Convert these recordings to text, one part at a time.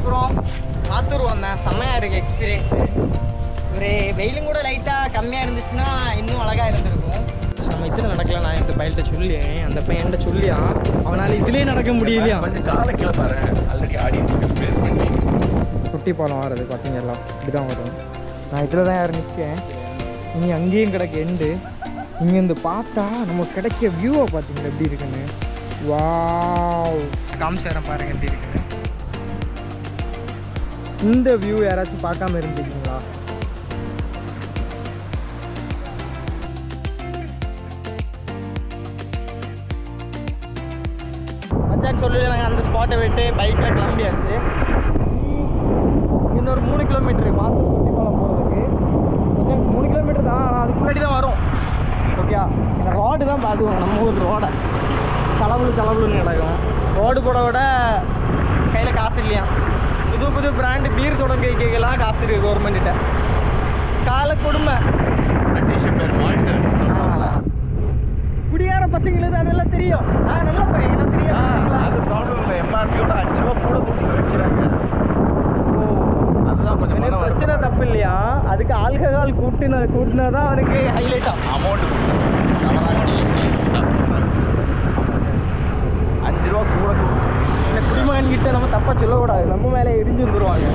அப்புறம் மாத்தூர் வந்தேன். செம்மையாக இருக்குது எக்ஸ்பீரியன்ஸு ஒரு வெயிலும் கூட லைட்டாக கம்மியாக இருந்துச்சுன்னா இன்னும் அழகாக இருந்திருக்கும். நம்ம இதில் நடக்கல நான் இந்த பையன்கிட்ட சொல்லியேன் அந்த பையன்கிட்ட சொல்லியா? அவனால் இதுலேயே நடக்க முடியலையா? கொஞ்சம் காலை கீழே பாரு ஆல்ரெடி ஆடி பேஸ் பண்ணி. குட்டி பாலம் வர்றது பார்த்தீங்களா? இப்படிதான் வரும். நான் இதில் தான் யார் நிற்கேன் இனி அங்கேயும் கிடக்கு எண்டு இங்கேருந்து பார்த்தா நமக்கு கிடைக்க வியூவை பார்த்தீங்களா? எப்படி இருக்குன்னு? வாவ் காமிச்சாரம் பாருங்க எப்படி இருக்குன்னு. இந்த வியூ யாராச்சும் பார்க்காம இருந்துருக்கீங்களா? மச்சான் சொல்லி நாங்கள் அந்த ஸ்பாட்டை விட்டு பைக்கில் கிளம்பியாச்சு. இன்னொரு மூணு கிலோமீட்டரு கிலோமீட்டர் சுற்றி குட்டிப்பாலம் போகிறதுக்கு கொஞ்சம் மூணு கிலோமீட்டர் தான் ஆனால் அதுக்கு முன்னாடி தான் வரும். ஓகே இந்த ரோடு தான் பார்த்துக்கோங்க நம்ம ஊர் ரோடை செலவு தளவுளுன்னு கிடக்கும். ரோடு போட விட கையில் காசு இல்லையா? புது புது பிராண்டு பீர் தொடங்க வைக்கலாம் காசு இருக்குது கவர்மெண்ட்டிட்ட கால கொடுமை. குடியார பசங்களுக்கு அதெல்லாம் தெரியும். நான் நல்ல பையன் எனக்கு தெரியும். அது ப்ராப்ளம் இல்லை. எம்ஆர்பியோட அஞ்சு ரூபா கூட போட்டு வைக்கிறாங்க. அதுதான் கொஞ்சம் பிரச்சனை தப்பு இல்லையா அதுக்கு ஆல்கஹால் கூட்டின கூட்டினா தான் அவனுக்கு ஹைலைட்டா அமௌண்ட் அஞ்சு ரூபா கூட கிட்ட நம்ம தப்பா சொல்லக்கூடாது. நம்ம மேலே எரிஞ்சு வந்துருவாங்க.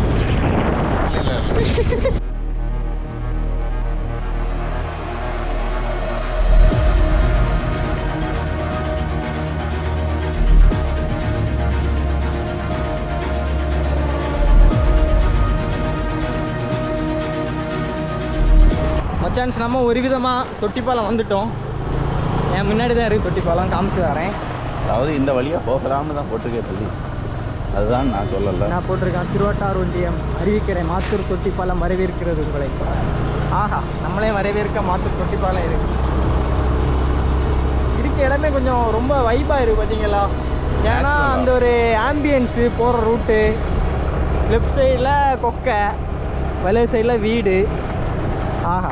மச்சான்ஸ் நம்ம ஒரு விதமாக தொட்டிப்பாலம் வந்துட்டோம். என் முன்னாடி தான் இருக்குது தொட்டிப்பாலம் காமிச்சு வரேன் அதாவது இந்த வழியாக போகலாம்னு தான் போட்டிருக்கேன் சொல்லி அதுதான் நான் சொல்லல. நான் போட்டிருக்கேன் திருவாட்டார் ஒன்றியம் அறிவிக்கிறேன் மாத்தூர் தொட்டிப்பாலம் வரவேற்கிறது உங்களை. ஆஹா நம்மளே வரவேற்க மாத்தூர் தொட்டிப்பாலம் இருக்கு. இருக்க இடமே கொஞ்சம் ரொம்ப வைப்பாக இருக்கு பார்த்தீங்களா ஏன்னா அந்த ஒரு ஆம்பியன்ஸு போகிற ரூட்டு லெஃப்ட் சைடில் கொக்கை வலது சைடில் வீடு. ஆஹா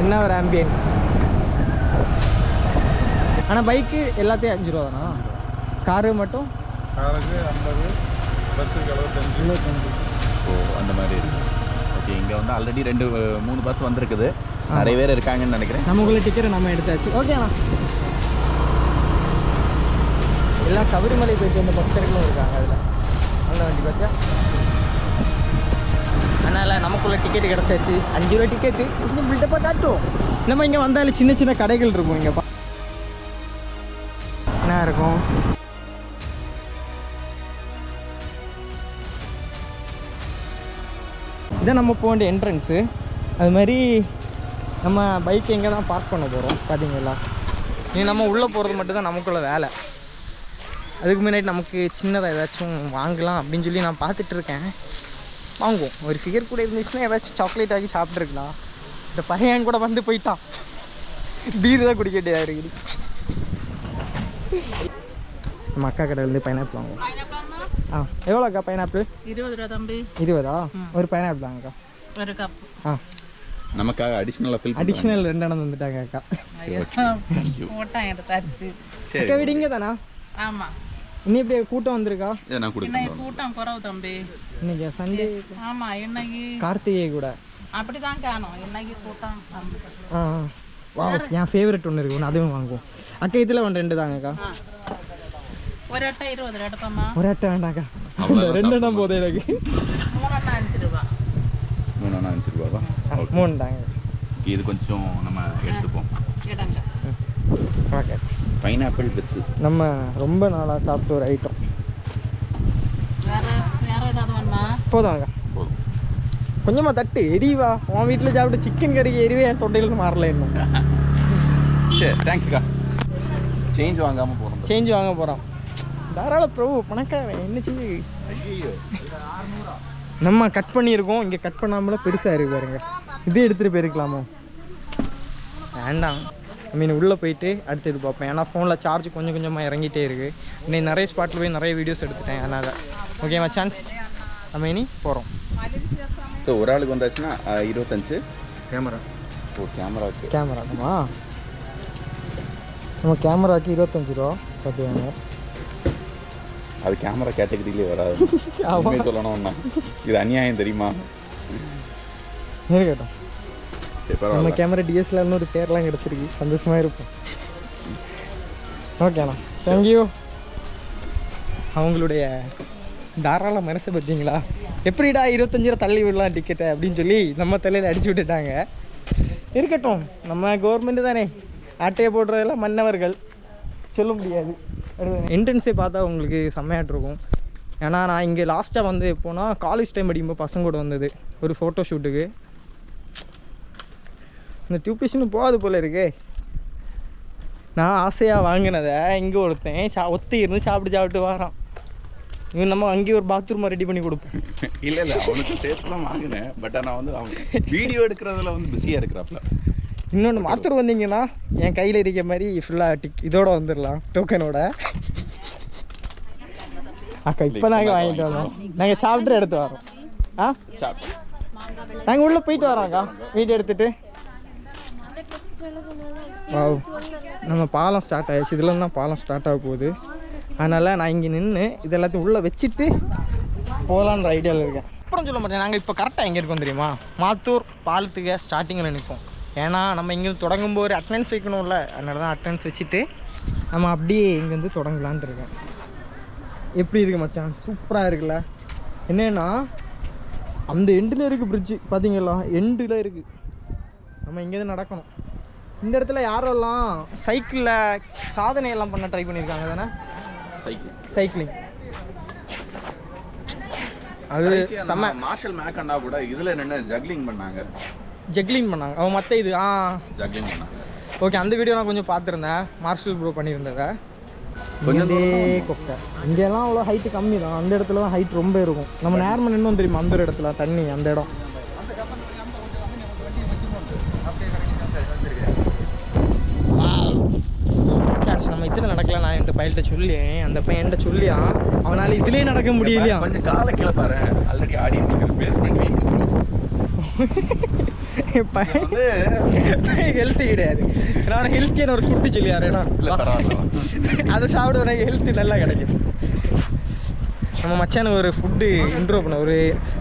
என்ன ஒரு ஆம்பியன்ஸ் ஆனால் பைக்கு எல்லாத்தையும் அஞ்சு ரூபா தானா? காரு மட்டும்? காருக்கு ஐம்பது. பஸ்ஸுக்கு எழுபத்தஞ்சு இருபத்தஞ்சு ஓ அந்த மாதிரி இருக்கு. ஓகே இங்கே வந்து ஆல்ரெடி ரெண்டு மூணு பஸ் வந்திருக்குது. நிறைய பேர் இருக்காங்கன்னு நினைக்கிறேன். நமக்குள்ள டிக்கெட் நம்ம எடுத்தாச்சு. ஓகேண்ணா எல்லாம் சபரிமலை போயிட்டு வந்த பக்தர்களும் இருக்காங்க அதில். நல்ல வண்டி பார்த்தா அதனால் நமக்குள்ள டிக்கெட் கிடச்சாச்சு. அஞ்சு ரூபா டிக்கெட்டு கொஞ்சம் பில்டப்பாக காட்டும் நம்ம இங்கே வந்தாலும் சின்ன சின்ன கடைகள் இருக்கும் இங்கே என்ன இருக்கும். இதான் நம்ம போக வேண்டிய என்ட்ரன்ஸு அது மாதிரி நம்ம பைக் எங்கே தான் பார்க் பண்ண போகிறோம் பார்த்தீங்களா நீ நம்ம உள்ளே போகிறது மட்டும்தான் நமக்குள்ள வேலை. அதுக்கு முன்னாடி நமக்கு சின்னதாக ஏதாச்சும் வாங்கலாம் அப்படின்னு சொல்லி நான் பார்த்துட்டு இருக்கேன். வாங்குவோம். ஒரு ஃபிகர் கூட இருந்துச்சுன்னா ஏதாச்சும் சாக்லேட் ஆகி சாப்பிட்ருக்கலாம் இந்த பையன் கூட வந்து போயிட்டான். பீர் தான் குடிக்க வேண்டியதாக இருக்குது. நம்ம அக்கா கடையிலேருந்து பைனாப்பிள் வாங்குவோம். ஆ எவ்வளோ அக்கா பைனாப்பிள் இருபது ரூபா தம்பி. இருபதா? ஒரு பைனாப்பிள் வாங்கக்கா ஒரு கப் ஆ. நமக்காக அடிஷ்னலாக ஃபில் அடிஷ்னல் ரெண்டு அண்ணன் வந்துட்டாங்க அக்கா. போட்டான் எடுத்தாச்சு. அக்கா வீடு இங்கே தானா ஆமா. இன்னும் இப்படி கூட்டம் வந்திருக்கா? இன்னைக்கு கூட்டம் குறவு தம்பி. இன்னைக்கு? சண்டே ஆமா இன்னைக்கு கார்த்திகை கூட. அப்படிதான் காணும். இன்னைக்கு கூட்டம். ஆ வா என் ஃபேவரட் ஒன்று இருக்கு. ஒன்று அதுவும் வாங்குவோம். அக்கா இதில் ஒன்று ரெண்டு தாங்கக்கா போதும் எனக்கு மூணு அஞ்சு ரூபா மூணு அஞ்சு ரூபாவா ஆ, ஓகே மூணு தாங்க இது கொஞ்சம் நம்ம எடுத்துப்போம் ஓகே பைனாப்பிள் வித்து நம்ம ரொம்ப நாளாக சாப்பிட்ட ஒரு ஐட்டம் வேற வேற ஏதாவது வேணுமா போதும் போதும் கொஞ்சமாக தட்டு எரிவா உன் வீட்டில் சாப்பிட்ட சிக்கன் கறிக்கு எரிவே என் தொண்டையில் மாறல இன்னும் சரி தேங்க்ஸ்க்கா சேஞ்ச் வாங்காமல் போகிறோம் சேஞ்ச் வாங்க போகிறோம் தாராள பிரபு பணக்காரன். என்ன செய்ய? ஐயோ நம்ம கட் பண்ணியிருக்கோம். இங்கே கட் பண்ணாமல பெருசாக இருக்கு பாருங்க. இதே எடுத்துகிட்டு போயிருக்கலாமோ? வேண்டாம். ஐ மீன் உள்ளே போயிட்டு அடுத்து இது பார்ப்பேன். ஏன்னா ஃபோனில் சார்ஜ் கொஞ்சம் கொஞ்சமாக இறங்கிட்டே இருக்குது இன்னைக்கு நிறைய ஸ்பாட்டில் போய் நிறைய வீடியோஸ் எடுத்துட்டேன். அதனால். ஓகேவா சான்ஸ் நம்ம இனி போகிறோம் ஸோ ஒரு ஆளுக்கு வந்தாச்சுன்னா இருபத்தஞ்சு. கேமரா ஓ கேமராவுக்கு கேமராக்குமா நம்ம கேமராக்கு இருபத்தஞ்சு ரூபா. பார்த்துவாங்க அது கேமரா கேட்டகரியிலே வராது. உண்மையை சொல்லணும்னா இது அநியாயம் தெரியுமா? சரி நம்ம கேமரா டிஎஸ்எல்ஆர்னு ஒரு பேர்லாம் கிடச்சிருக்கு. சந்தோஷமாக இருப்போம். ஓகேண்ணா தேங்க்யூ அவங்களுடைய தாராள மனசை பார்த்தீங்களா எப்படிடா இருபத்தஞ்சு ரூபா தள்ளி விடலாம் டிக்கெட்டை அப்படின்னு சொல்லி நம்ம தலையில் அடிச்சு விட்டுட்டாங்க. இருக்கட்டும். நம்ம கவர்மெண்ட்டு தானே. ஆட்டையை போடுறதெல்லாம் மன்னவர்கள். சொல்ல முடியாது. என்ட்ரன்ஸே பார்த்தா உங்களுக்கு செம்மையாட்டு இருக்கும். ஏன்னா நான் இங்கே லாஸ்ட்டாக வந்து எப்போனா காலேஜ் டைம் படிக்கும்போது பசங்க கூட வந்தது. ஒரு ஃபோட்டோ ஷூட்டுக்கு இந்த டியூபிஷனு போகாது போல இருக்கே. நான் ஆசையாக வாங்கினதை இங்கே ஒருத்தன் சா ஒத்தி இருந்து சாப்பிட்டு சாப்பிட்டு வரான். இவன் நம்ம அங்கேயே ஒரு பாத்ரூமை ரெடி பண்ணி கொடுப்போம். இல்ல இல்ல அவனுக்கு சேர்த்து தான் வாங்கினேன். பட் ஆனா வந்து அவன் வீடியோ எடுக்கிறதுல வந்து பிஸியா இருக்கிறாப்ல. இன்னொன்று மாத்தூர் வந்தீங்கன்னா என் கையில் இருக்க மாதிரி ஃபுல்லாக டிக் இதோட வந்துடலாம் டோக்கனோட அக்கா இப்போ நாங்கள் வாங்கிட்டு வந்தோம் நாங்கள் சாப்பிட்டு எடுத்து வரோம். ஆ? நாங்கள் உள்ளே போயிட்டு வரோம்க்கா வீட்டு எடுத்துட்டு. வாவ் நம்ம பாலம் ஸ்டார்ட் ஆயிடுச்சு. இதில் தான் பாலம் ஸ்டார்ட் ஆக போகுது. அதனால் நான் இங்கே நின்று இது எல்லாத்தையும் உள்ளே வச்சுட்டு போகலான்ற ஐடியாவில் இருக்கேன். அப்புறம் சொல்ல மாட்டேன். நாங்கள் இப்போ கரெக்டாக எங்கே இருக்கோம் தெரியுமா? மாத்தூர் பாலத்துக்கு ஸ்டார்டிங்கில் நிற்போம் ஏன்னா நம்ம இங்கேருந்து தொடங்கும் போது அட்டனன்ஸ் வைக்கணும்ல அதனால தான் அட்டனன்ஸ் வச்சுட்டு நம்ம அப்படியே இங்கேருந்து தொடங்கலான்ட்டு இருக்கேன். எப்படி இருக்கு மச்சான்? சூப்பராக இருக்குல்ல. என்னன்னா அந்த எண்டில் இருக்குது பிரிட்ஜு பார்த்தீங்களா எண்டில் இருக்குது நம்ம இங்கேருந்து நடக்கணும். இந்த இடத்துல யாரெல்லாம் சைக்கிளில் சாதனை எல்லாம் பண்ண ட்ரை பண்ணியிருக்காங்க தானே? சைக்கிள் சைக்கிளிங் அது செம்ம மார்ஷல் மேக் அண்ணா கூட இதுல நின்று ஜக்லிங் பண்ணாங்க. ஜெக்லிங் பண்ணாங்க. அவன் மற்ற இது ஆ. ஜக்லிங் பண்ணாங்க ஓகே அந்த வீடியோ நான் கொஞ்சம் பார்த்துருந்தேன். மார்ஷல் ப்ரோ பண்ணியிருந்ததை. கொஞ்சம் கொக்கை இங்கெல்லாம் அவ்வளோ ஹைட்டு கம்மி தான். அந்த இடத்துல தான் ஹைட் ரொம்ப இருக்கும். நம்ம நேரமாக நின்றும் தெரியுமா அந்த ஒரு இடத்துல தண்ணி அந்த இடம். சான்ஸ் நம்ம இதில் நடக்கல. நான் என்கிட்ட பையன்கிட்ட சொல்லி அந்த பையன் என்கிட்ட சொல்லியா? அவனால் இதுலேயே நடக்க முடியலையா? கொஞ்சம் காலை கீழே பாரு. Already Aadi basement weak healthy கிடையாது. நான் ஹெல்த்தியான ஒரு ஃபுட்டு பரவாயில்ல அதை சாப்பிட எனக்கு ஹெல்த்து நல்லா கிடைக்கும். நம்ம மச்சானுக்கு ஒரு ஃபுட்டு இன்ட்ரோ பண்ண ஒரு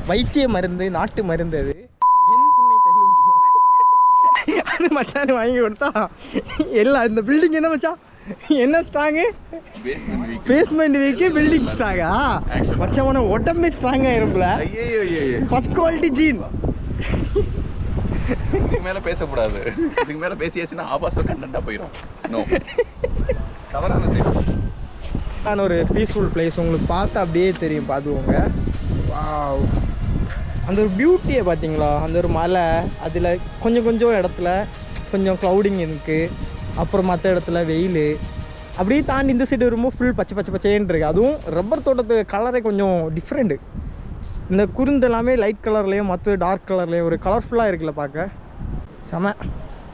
வைத்திய மருந்து நாட்டு மருந்து அது. அது மச்சானு வாங்கி கொடுத்தா எல்லாம் இந்த பில்டிங் என்ன மச்சான் என்ன strong basement weak basement weak building ஸ்ட்ராங்கா. மச்சான் உடம்பே ஸ்ட்ராங்காக இருப்பல ஃபர்ஸ்ட் குவாலிட்டி ஜீன் இதுக்கு மேல பேசக்கூடாது. இதுக்கு மேல பேசியாச்சுன்னா ஆபாச கண்டென்ட்டா போயிடும் நோ தவறான செய்தி நான் ஒரு பீஸ்ஃபுல் பிளேஸ் உங்களுக்கு பார்த்தா அப்படியே தெரியும் பார்த்துக்கோங்க வாவ் அந்த ஒரு பியூட்டியை பார்த்தீங்களா அந்த ஒரு மலை அதில் கொஞ்சம் கொஞ்சம் இடத்துல கொஞ்சம் க்ளவுடிங் இருக்குது அப்புறம் மற்ற இடத்துல வெயில். அப்படியே தாண்டி இந்த சைடு வரும்போது ஃபுல் பச்சை பச்சை பச்சைன்னு இருக்குது அதுவும் ரப்பர் தோட்டத்து கலரே கொஞ்சம் டிஃப்ரெண்ட்டு இந்த குருந்து எல்லாமே லைட் கலர்லேயும் மற்ற டார்க் கலர்லேயும் ஒரு கலர்ஃபுல்லாக இருக்குல்ல பார்க்க. செம.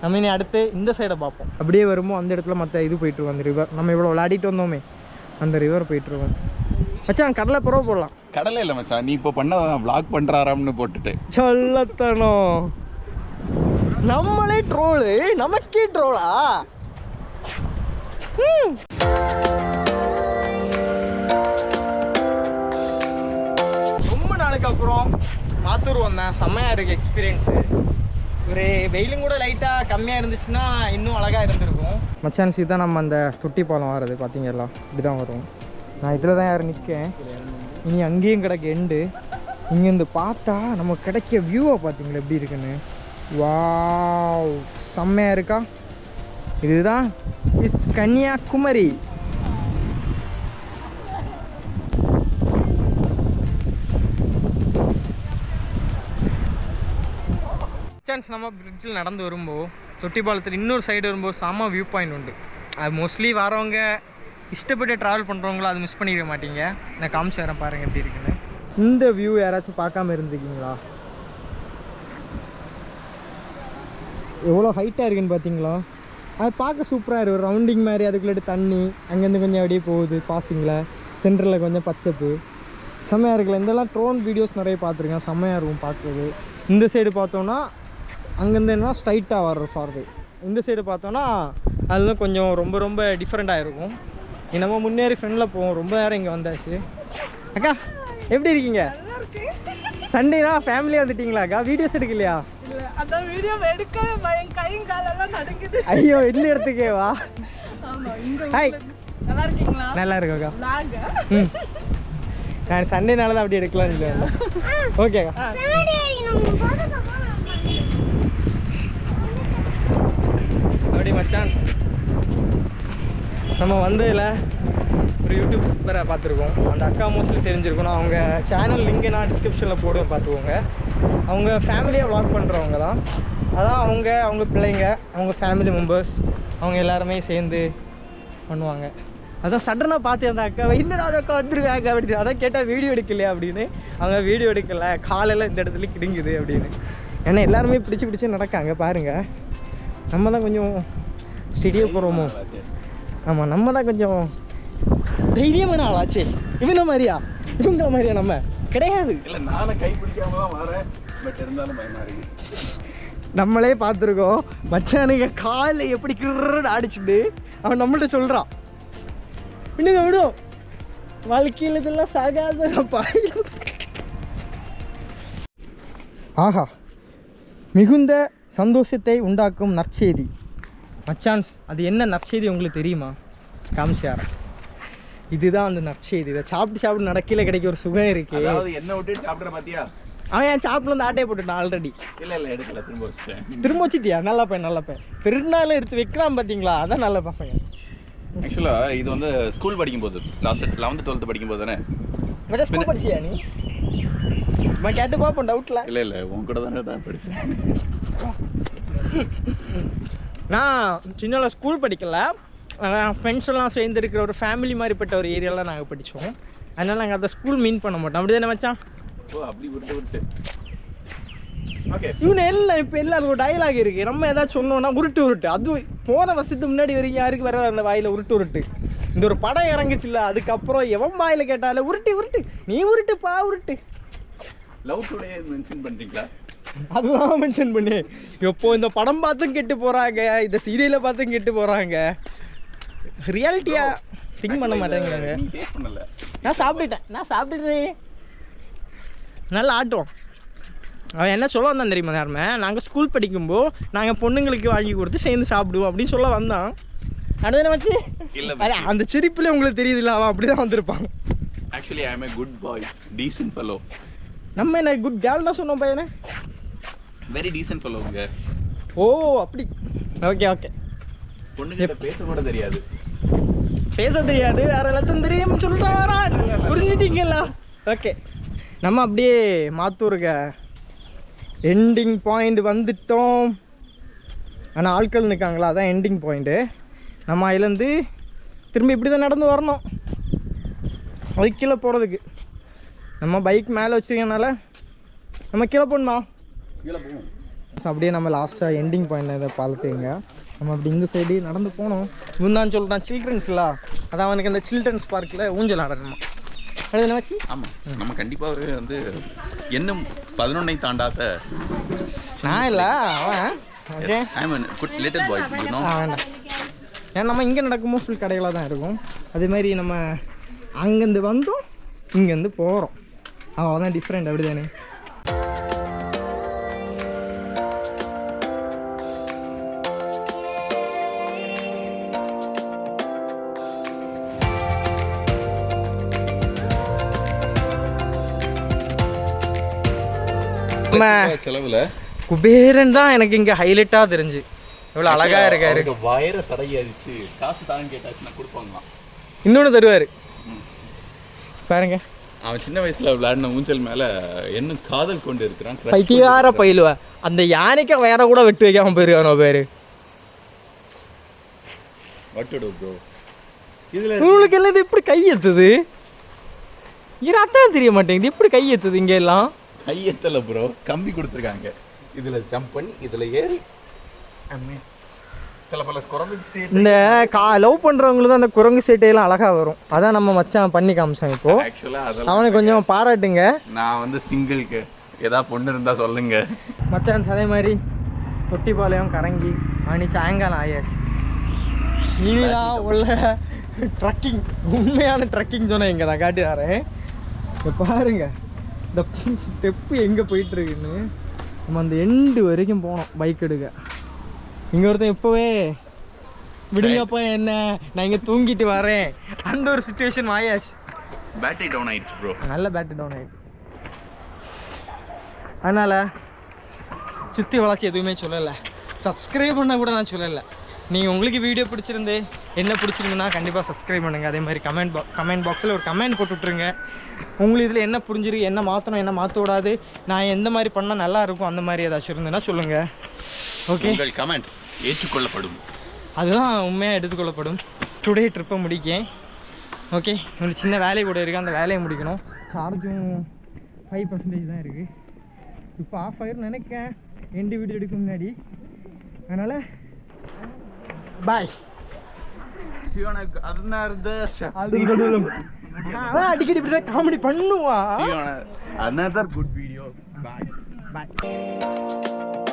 நம்ம இனி அடுத்து இந்த சைடை பார்ப்போம். அப்படியே வரும்போது அந்த இடத்துல மற்ற இது போயிட்டுருக்கோம் அந்த ரிவர் நம்ம இவ்வளோ விளையாடிட்டு வந்தோமே அந்த ரிவர் போயிட்டுருக்கோம் மச்சான் கடலை பரவ போடலாம். கடலை இல்லை மச்சான் நீ இப்போ பண்ணதான் vlog பண்றாராம்னு போட்டுட்டு. சொல்லத்தனம். நம்மளே ட்ரோலு நமக்கே ட்ரோலா ரொம்ப நாளுக்கு அப்புறம் மாத்தூர் வந்தேன். செம்மையாக இருக்குது எக்ஸ்பீரியன்ஸு ஒரு வெயிலும் கூட லைட்டாக கம்மியாக இருந்துச்சுன்னா இன்னும் அழகாக இருந்திருக்கும். மச்சான் சீ தான் நம்ம அந்த தொட்டி பாலம் வர்றது பார்த்தீங்களா இப்படி தான் வரும். நான் இதில் தான் யார் நிற்கேன் இனி அங்கேயும் கிடக்கு எண்டு இங்கேருந்து பார்த்தா நமக்கு கிடைக்க வியூவை பார்த்தீங்களா எப்படி இருக்குன்னு? வாவ் செம்மையாக இருக்கா? இதுதான் இட்ஸ் கன்னியாகுமரி. சான்ஸ் நம்ம பிரிட்ஜில் நடந்து வரும்போது தொட்டி பாலத்தில் இன்னொரு சைடு வரும்போது செம்ம வியூ பாயிண்ட் உண்டு. அது மோஸ்ட்லி வரவங்க இஷ்டப்பட்டு ட்ராவல் பண்ணுறவங்களோ அது மிஸ் பண்ணிட மாட்டீங்க. நான் காமிச்சு வரேன் பாருங்கள் எப்படி இருக்குன்னு. இந்த வியூ யாராச்சும் பார்க்காம இருந்திருக்கீங்களா? எவ்வளோ ஹைட்டாக இருக்குன்னு பார்த்தீங்களா அது பார்க்க சூப்பராக இருக்குது ரவுண்டிங் மாதிரி அதுக்குள்ளே தண்ணி அங்கேருந்து கொஞ்சம் அப்படியே போகுது பாசிங்கில் சென்டரில் கொஞ்சம் பச்சப்பு. செம்மையாக இருக்குல்ல இதெல்லாம் ட்ரோன் வீடியோஸ் நிறைய பார்த்துருக்கேன். செம்மையாக இருக்கும் பார்க்குறது. இந்த சைடு பார்த்தோன்னா அங்கேருந்து என்ன ஸ்ட்ரைட்டாக வர்ற ஃபார்வே இந்த சைடு பார்த்தோன்னா அதெல்லாம் கொஞ்சம் ரொம்ப ரொம்ப டிஃப்ரெண்ட்டாக இருக்கும் நம்ம முன்னேறி ஃப்ரெண்டில் போவோம். ரொம்ப நேரம் இங்கே வந்தாச்சு. அக்கா எப்படி இருக்கீங்க? சண்டேனா ஃபேமிலியாக வந்துட்டீங்களா அக்கா? வீடியோஸ் எடுக்கலையா? இல்ல அந்த வீடியோ எடுக்கவே பயம் கையும் காலெல்லாம் நடுங்குது. ஐயோ இந்த இடத்துக்கே வா. ஆமா இங்க ஹாய் நல்லா இருக்கீங்களா? நல்லா இருக்கோக்கா vlog ம். நான் சண்டேனால தான் அப்படி எடுக்கலாம்னு வந்தேன் ஓகேக்கா அப்படி மச்சான்ஸ் நம்ம வந்ததில் ஒரு யூடியூபரை பார்த்துருக்கோம். அந்த அக்கா மோஸ்ட்லி தெரிஞ்சிருக்கணும் அவங்க சேனல் லிங்க் நான் டிஸ்கிரிப்ஷனில் போடுவேன் பார்த்துக்கோங்க. அவங்க ஃபேமிலியாக வ்ளாக் பண்ணுறவங்க தான். அதான் அவங்க அவங்க பிள்ளைங்க அவங்க ஃபேமிலி மெம்பர்ஸ் அவங்க எல்லாருமே சேர்ந்து பண்ணுவாங்க. அதான் சடனாக பார்த்து அந்த அக்கா. இன்னும் அந்த அக்கா வந்துருக்காங்க அப்படின்னு. அதான் கேட்டால் வீடியோ எடுக்கலையா? அப்படின்னு. அவங்க வீடியோ எடுக்கலை. காலையில் இந்த இடத்துல கிடுங்குது அப்படின்னு. ஏன்னா எல்லாருமே பிடிச்சி பிடிச்சி நடக்காங்க. பாருங்கள் நம்ம தான் கொஞ்சம் ஸ்டெடியோ போகிறோமோ ஆமாம் நம்ம தான் கொஞ்சம் தைரியமான ஆளாச்சே. இவன மாதிரியா? இவங்க மாதிரியா நம்ம? கிடையாது. இல்லை நானும் கை பிடிக்காம தான் வரேன். பட் இருந்தாலும் பயமா இருக்கு நம்மளே பார்த்துருக்கோம். மச்சானுங்க காலில் எப்படி கிருன்னு அடிச்சுட்டு அவன் நம்மள்ட்ட சொல்கிறான் விடுங்க விடும் வாழ்க்கையில் இதெல்லாம் சாகாதப்பா ஆஹா. மிகுந்த சந்தோஷத்தை உண்டாக்கும் நற்செய்தி. மச்சான்ஸ் அது என்ன நற்செய்தி உங்களுக்கு தெரியுமா? காமிச்சார இதுதான் அந்த நற்செய்தி. இதை சாப்பிட்டு சாப்பிட்டு நடக்கையில் கிடைக்க ஒரு சுகம் இருக்கு. என்ன விட்டு சாப்பிட்ற பாத்தியா? அவன் என் சாப்பிட்டு வந்து ஆட்டையை போட்டுட்டான் ஆல்ரெடி இல்ல இல்ல எடுக்கல. திரும்ப வச்சிட்டேன். திரும்ப வச்சிட்டியா? நல்லா பையன் நல்ல பையன். திருநாள் எடுத்து வைக்கலாம் பார்த்தீங்களா அதான் நல்ல பசங்க ஆக்சுவலா இது வந்து ஸ்கூல் படிக்கும் போது லாஸ்ட் லெவன்த் டுவெல்த் படிக்கும் போது தானே ஸ்கூல் படிச்சியா நீ? நான் கேட்டு பார்ப்போம் டவுட்டில் இல்ல இல்ல உன் கூட தானே தான் படிச்சேன். நான் சின்ன ஸ்கூல் படிக்கல. ஃப்ரெண்ட்ஸ் எல்லாம் சேர்ந்து இருக்கிற ஒரு ஃபேமிலி மாதிரிப்பட்ட ஒரு ஏரியாவில் நாங்கள் படித்தோம் அதனால நாங்கள் அதை ஸ்கூல் மீன் பண்ண மாட்டோம். அப்படி தானே மச்சான்? ஓ அப்படி விட்டு விட்டு. இவனு எல்லாம் இப்போ எல்லாருக்கும் டயலாக் இருக்குது நம்ம ஏதாச்சும் சொன்னோம்னா உருட்டு உருட்டு. அது போன வருஷத்துக்கு முன்னாடி வரைக்கும் யாருக்கு வர அந்த வாயில் உருட்டு உருட்டு? இந்த ஒரு படம் இறங்குச்சுல்ல அதுக்கப்புறம் எவன் வாயில் கேட்டாலும் உருட்டு உருட்டு. நீ உருட்டுப்பா உருட்டு. லவ் டுடே மென்ஷன் பண்றீங்களா அதுதான் மென்ஷன் பண்ணி. எப்போ இந்த படம் பார்த்தும் கெட்டு போகிறாங்க இந்த சீரியலை பார்த்தும் கெட்டு போகிறாங்க ரியாலிட்டியா திங்க் பண்ண மாட்டேங்கிறாங்க. நான் சாப்பிட்டுட்டேன். நான் சாப்பிட்டுட்டேன். நல்லா ஆட்டுவோம் அவன் என்ன சொல்ல வந்தான் தெரியுமா யாருமே? நாங்கள் ஸ்கூல் படிக்கும்போது நாங்கள் பொண்ணுங்களுக்கு வாங்கி கொடுத்து சேர்ந்து சாப்பிடுவோம் அப்படின்னு சொல்ல வந்தான். அடுத்த வச்சு இல்ல அந்த சிரிப்புல உங்களுக்கு தெரியுதுல்ல அவன் அப்படி தான் வந்திருப்பான். Actually I am a good boy decent fellow நம்ம என்ன குட் கேர்ள் தான் சொன்னோம் பையனை? வெரி டீசென்ட் ஃபெலோங்க ஓ அப்படி. ஓகே ஓகே பொண்ணுகிட்ட பேச கூட தெரியாது. பேச தெரியாது வேற எல்லாத்தையும் தெரியும் சொல்றாரா? புரிஞ்சிட்டீங்களா? ஓகே நம்ம அப்படியே மாத்தூருக்க எண்டிங் பாயிண்ட் வந்துட்டோம். ஆனால் ஆட்கள் நிற்காங்களா அதான் எண்டிங் பாயிண்ட்டு நம்ம அதுலேருந்து திரும்பி இப்படி தான் நடந்து வரணும். அதுக்கு கீழே போகிறதுக்கு நம்ம பைக் மேலே வச்சிருக்கனால நம்ம கீழே போடணுமா கீழே அப்படியே நம்ம லாஸ்ட்டாக எண்டிங் பாயிண்ட் இதை பார்த்துங்க நம்ம அப்படி இந்த சைடு நடந்து போனோம். இவன் தான் சொல்கிறான் சில்ட்ரன்ஸ்ல அதான் அவனுக்கு அந்த சில்ட்ரன்ஸ் பார்க்கில் ஊஞ்சல் ஆடணுமா? அது என்ன வச்சு ஆமா. நம்ம கண்டிப்பா ஒரு வந்து இன்னும் பதினொன்னை தாண்டாத நான் இல்லை அவன். லிட்டில் பாய் ஏன்னா நம்ம இங்கே நடக்கும்போது ஃபுல் கடைகளாக தான் இருக்கும். அதே மாதிரி நம்ம அங்கேருந்து வந்தோம் இங்கேருந்து போகிறோம் அவ்வளோதான் டிஃப்ரெண்ட் அப்படி தானே நம்ம செலவுல குபேரன் தான் எனக்கு இங்கே ஹைலைட்டாக தெரிஞ்சு. எவ்வளோ அழகாக இருக்காரு. வயிற தடையாச்சு காசு தாங்க கேட்டாச்சுன்னா கொடுப்பாங்களாம். இன்னொன்று தருவார். பாருங்க. அவன் சின்ன வயசுல விளையாடின ஊஞ்சல் மேல என்ன காதல் கொண்டு இருக்கிறான் பைத்தியார பயிலுவ. அந்த யானைக்கு வேற கூட வெட்டு வைக்காம போயிருக்கானோ பேரு. Do, bro? இதுல உங்களுக்கு எல்லாம் இது எப்படி கை எத்துது இது அதான் தெரிய மாட்டேங்குது. எப்படி கை எத்துது இங்க எல்லாம்? கையெத்தல ப்ரோ கம்பி கொடுத்துருக்காங்க. இதுல ஜம்ப் பண்ணி இதுல ஏறி. சில பல குறைந்து சேர்த்து இந்த கா லவ் பண்றவங்களுக்கு தான் அந்த குரங்கு சேட்டையெல்லாம் அழகா வரும். அதான் நம்ம மச்சான் பண்ணி காமிச்சான் இப்போ. ஆக்சுவலா அதெல்லாம் அவனை கொஞ்சம் பாராட்டுங்க. நான் வந்து சிங்கிள்க்கு ஏதாவது பொண்ணு இருந்தா சொல்லுங்க. மச்சான் அதே மாதிரி தொட்டிப்பாளையம் கரங்கி மணி சாயங்காலம் ஆயாச்சு. இனிதான் உள்ள ட்ரக்கிங் உண்மையான ட்ரக்கிங் சொன்னால் இங்கே நான் காட்டி வரேன் இப்போ பாருங்க. இந்த ஸ்டெப்பு எங்கே போயிட்டுருக்குன்னு? நம்ம அந்த எண்டு வரைக்கும் போனோம் பைக் எடுக்க. இங்கே ஒருத்தன் இப்போவே விடுங்கப்பா என்ன? நான் இங்கே தூங்கிட்டு வரேன். அந்த ஒரு சுச்சுவேஷன் ஆயாச்சு பேட்டரி டவுன் ஆயிடுச்சு ப்ரோ நல்ல பேட்டரி டவுன் ஆகிடுது அதனால் சுற்றி வளர்ச்சி எதுவுமே சொல்லலை. சப்ஸ்கிரைப் பண்ண கூட நான் சொல்லலை. நீங்கள் உங்களுக்கு வீடியோ பிடிச்சிருந்து என்ன பிடிச்சிருந்துன்னா கண்டிப்பாக சப்ஸ்கிரைப் பண்ணுங்கள் அதே மாதிரி கமெண்ட் பாக் கமெண்ட் பாக்ஸில் ஒரு கமெண்ட் போட்டு விட்ருங்க உங்களுக்கு இதில் என்ன புரிஞ்சிருக்கு என்ன மாற்றணும் என்ன மாற்ற விடாது நான் எந்த மாதிரி பண்ணால் நல்லா இருக்கும் அந்த மாதிரி ஏதாச்சும் இருந்ததுன்னா சொல்லுங்கள் ஓகே உங்கள் கமெண்ட்ஸ் ஏற்றுக்கொள்ளப்படும். அதுதான் உண்மையாக எடுத்துக்கொள்ளப்படும். டுடே ட்ரிப்பை முடிக்கேன். ஓகே ஒரு சின்ன வேலை கூட இருக்குது அந்த வேலையை முடிக்கணும். சார்ஜும் ஃபைவ் பர்சன்டேஜ் தான் இருக்குது இப்போ ஆஃப் ஆயிரும் நினைக்கேன் எண்டு வீடியோ எடுக்க முன்னாடி. அதனால் பாய் அடிக்கடி இப்படி காமெடி பண்ணுவா. another good video. Bye. பாய்